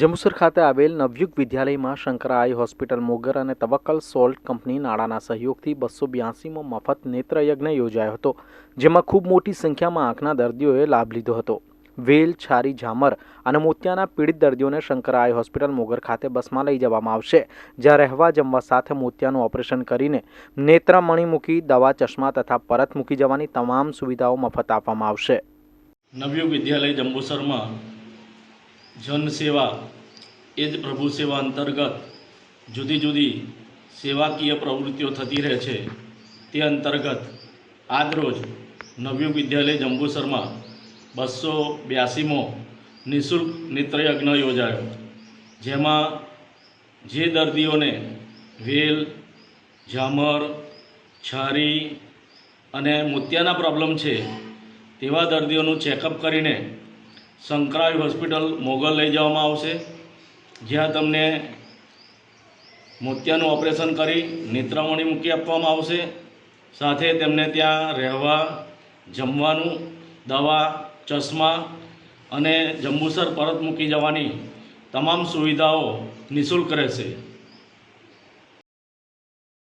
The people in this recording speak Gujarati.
જંબુસર ખાતે આવેલ નવયુગ વિદ્યાલયમાં શંકરા આઈ હોસ્પિટલ મોગર અને તવક્કલ સોલ્ટ કંપની નાણાના સહયોગથી બસો બ્યાસીમો મફત નેત્રયજ્ઞ યોજાયો હતો, જેમાં ખૂબ મોટી સંખ્યામાં આંખના દર્દીઓએ લાભ લીધો હતો. વેલ, છારી, ઝામર અને મોતિયાના પીડિત દર્દીઓને શંકરા આઈ હોસ્પિટલ મોગર ખાતે બસમાં લઈ જવામાં આવશે, જ્યાં રહેવા જમવા સાથે મોતિયાનું ઓપરેશન કરીને નેત્રમણી મૂકી દવા, ચશ્મા તથા પરત મૂકી જવાની તમામ સુવિધાઓ મફત આપવામાં આવશે. નવયુગ વિદ્યાલય જંબુસરમાં જનસેવા એ જ પ્રભુ સેવા અંતર્ગત જુદી જુદી સેવાકીય પ્રવૃત્તિઓ થતી રહે છે. તે અંતર્ગત આજરોજ નવયુગ વિદ્યાલય જંબુસરમાં બસો બ્યાસીમો નિઃશુલ્ક નેત્રયજ્ઞ યોજાયો, જેમાં જે દર્દીઓને વેલ, ઝામર, છારી અને મોતિયાના પ્રોબ્લેમ છે, તેવા દર્દીઓનું ચેકઅપ કરીને શંકરાઈ હોસ્પિટલ મોગલ લઈ જવામાં આવશે. જ્યાં તમને મોતિયાનું ઓપરેશન કરી નેત્રમણી મૂકી આપવામાં આવશે. સાથે તેમને ત્યાં રહેવા, જમવાનું, દવા, ચશ્મા અને જંબુસર પરત મૂકી જવાની તમામ સુવિધાઓ નિઃશુલ્ક રહેશે.